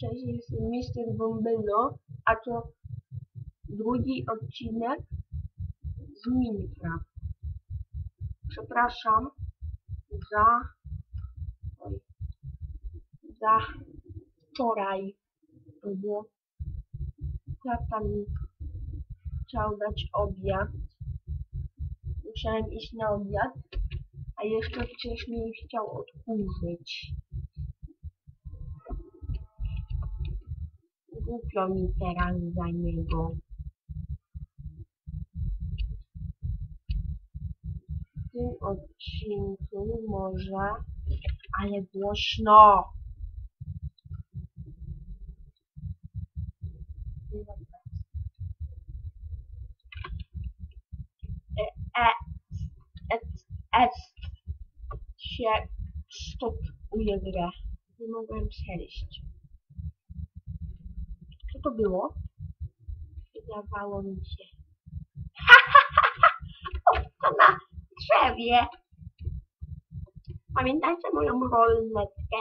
Cześć, jestem Mr. Bombello, a to drugi odcinek z Minecraft. Przepraszam za za wczoraj. Było tata mi chciał dać obiad. Musiałem iść na obiad, a jeszcze wcześniej chciał odkurzyć. Głupio mi teraz za niego. W tym odcinku może, ale głośno. E, e, e, e, się stopuje grę. Nie mogłem przejść. Co to było? Wydawało mi się. o, to na drzewie. Pamiętajcie moją rolnetkę?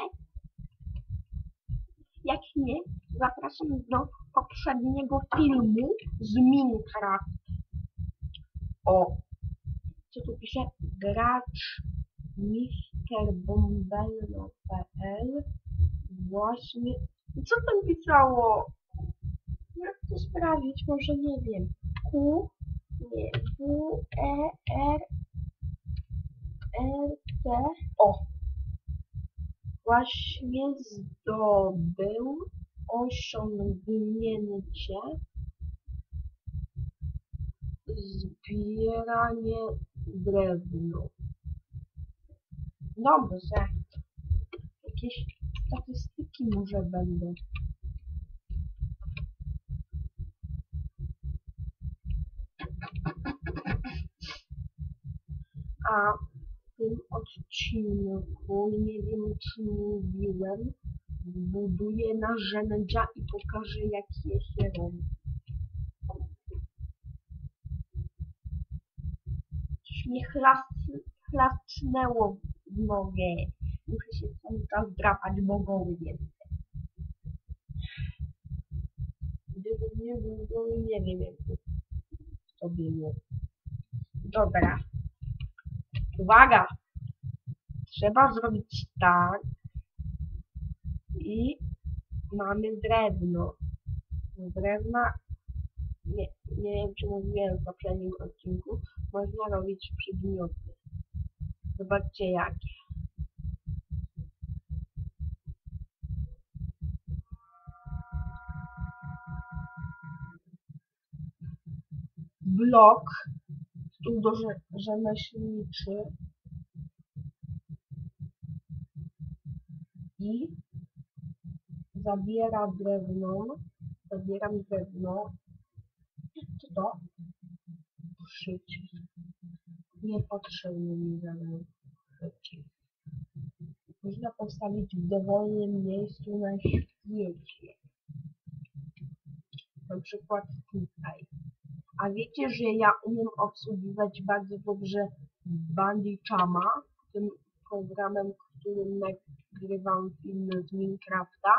Jak nie, zapraszam do poprzedniego filmu z Minecraft. O, co tu pisze? Gracz mrbombello.pl Właśnie. Co tam pisało? Sprawdzić? Może nie wiem. Q, nie, W, E, R, R, T, O. Właśnie zdobył osiągnięcie zbieranie drewno. Dobrze. Jakieś statystyki może będą. A w tym odcinku, nie wiem czy mówiłem, buduję narzędzia i pokażę jak je się robi. Coś mnie chlas- chlasnęło w nogę. Muszę się stąd teraz drapać, bo goły jestem. Gdybym nie był nie wiem jak to było. Dobra. Uwaga! Trzeba zrobić tak. I mamy drewno. Drewna, nie, nie wiem czy mówiłem w poprzednim odcinku, można robić przedmioty. Zobaczcie jakie. Blok, stół do rze- rzemieślniczy i zabiera drewno, zabieram drewno, co to? Przycisk. Niepotrzebny mi żaden przycisk. Można postawić w dowolnym miejscu na świecie. Na przykład tutaj. A wiecie, że ja umiem obsługiwać bardzo dobrze Bandicama, tym programem, którym nagrywam filmy z Minecrafta.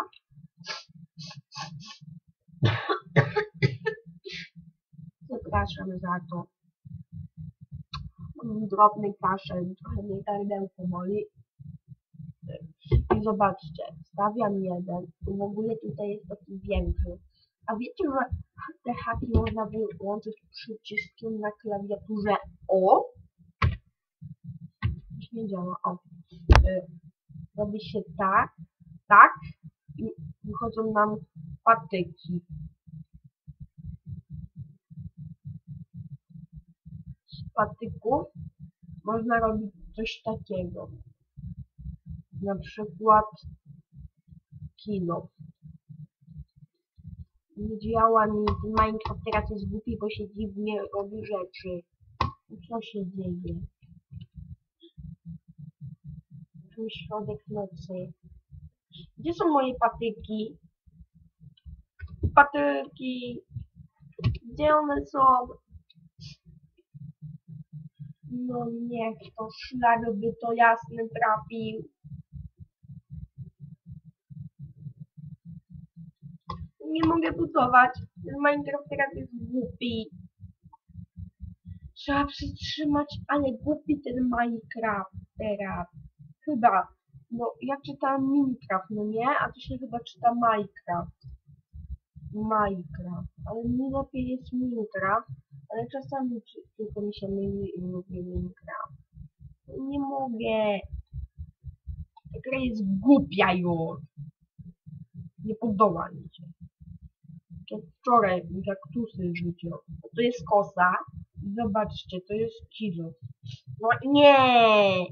Przepraszam za to. Drobny kaszel, trochę mnie gardełko boli. I zobaczcie, stawiam jeden, w ogóle tutaj jest taki większy. A wiecie, że te haki można wyłączyć przyciskiem na klawiaturze O? Już nie działa, o. Y, robi się tak, tak i wychodzą nam patyki. Z patyków można robić coś takiego. Na przykład kilo. Nie działa mi Minecraft teraz jest głupi, bo się dziwnie robi rzeczy. Co się dzieje? Tu środek nocy. Gdzie są moje patyki? Patyki! Gdzie one są? No niech to szlak by to jasny trafił. Nie mogę budować. Ten Minecraft teraz jest głupi. Trzeba przytrzymać, ale głupi ten Minecraft teraz. Chyba. No, ja czytałem Minecraft, no nie? A to się chyba czyta Minecraft. Minecraft. Ale mi lepiej jest Minecraft. Ale czasami tylko mi się myli i mówię Minecraft. Nie mogę. Ta gra jest głupia już. Nie podoba mi się. To wczoraj kaktusy rzucił. To jest kosa. Zobaczcie, to jest kilo. No nie!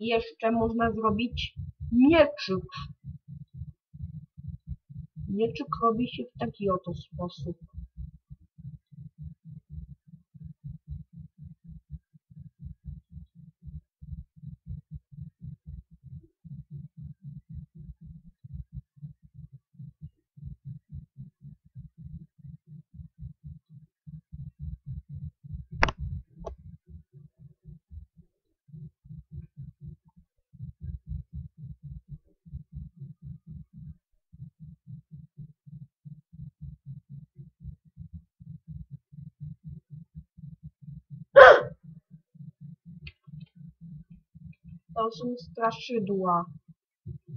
Jeszcze można zrobić mieczyk. Mieczyk robi się w taki oto sposób. To są straszydła.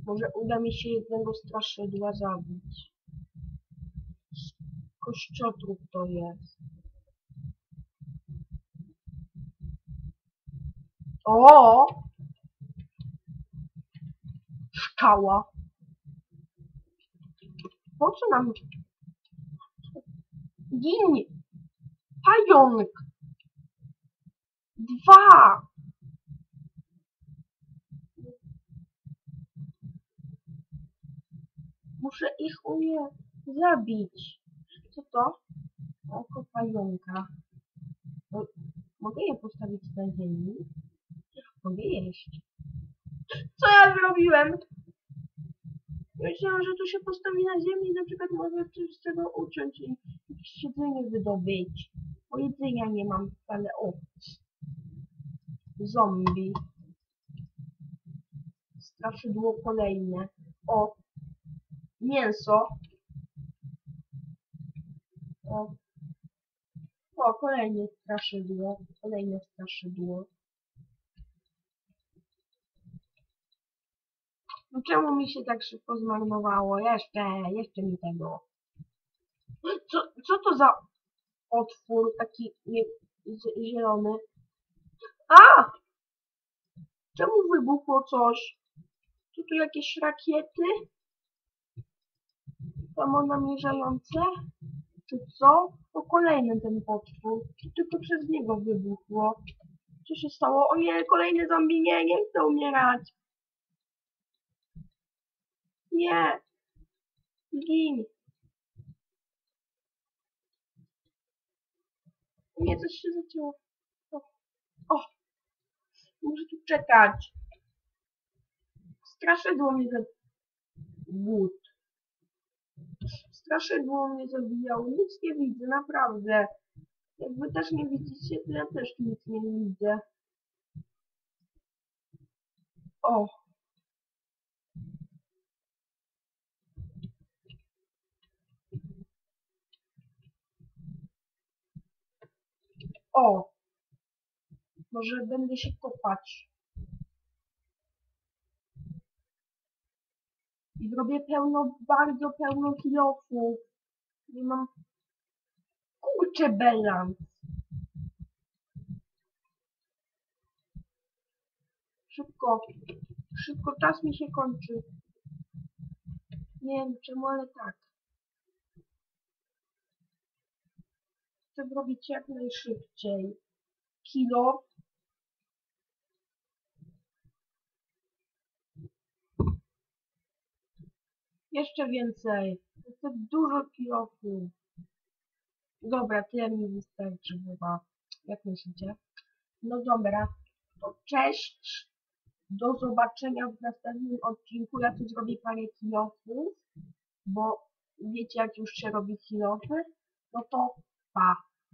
Może uda mi się jednego straszydła zabić. Kościotrup to jest. O! Szkała. Po co nam... Gin! Pająk! Dwa! Muszę ich umie zabić. Co to? Oko pająka. Mo- Mogę je postawić na ziemi? Mogę jeść. Co ja zrobiłem? Myślałem, że to się postawi na ziemi i na przykład można coś z tego uczyć i jakieś jedzenie wydobyć. Bo jedzenia nie mam wcale. O! Zombie. Straszydło kolejne. O! Mięso. O. O, kolejne straszydło. Kolejne straszydło. No czemu mi się tak szybko zmarnowało? Jeszcze, jeszcze mi tego. Co, co to za otwór taki nie, zielony? A! Czemu wybuchło coś? Czy tu jakieś rakiety? Samonamierzające? Czy co? To kolejny ten potwór. Czy tylko przez niego wybuchło? Co się stało? O nie, kolejny zombie, nie, nie chcę umierać. Nie. Gin. Nie, coś się zacięło. O. o. Muszę tu czekać. Straszydło mnie za... But. Straszydło mnie zabijało. Nic nie widzę, naprawdę. Jak wy też nie widzicie, to ja też nic nie widzę. O. O. Może będę się kopać. I zrobię pełno, bardzo pełno kilofów. Nie mam... Kurczę, balans. Szybko. Szybko, czas mi się kończy. Nie wiem czemu, ale tak. Chcę zrobić jak najszybciej. Kilo. Jeszcze więcej. Chcę dużo kilofów. Dobra, tyle mi wystarczy chyba. Jak myślicie? No dobra. To cześć. Do zobaczenia w następnym odcinku. Ja tu zrobię parę kilofów. Bo wiecie jak już się robi kilofy. No to pa.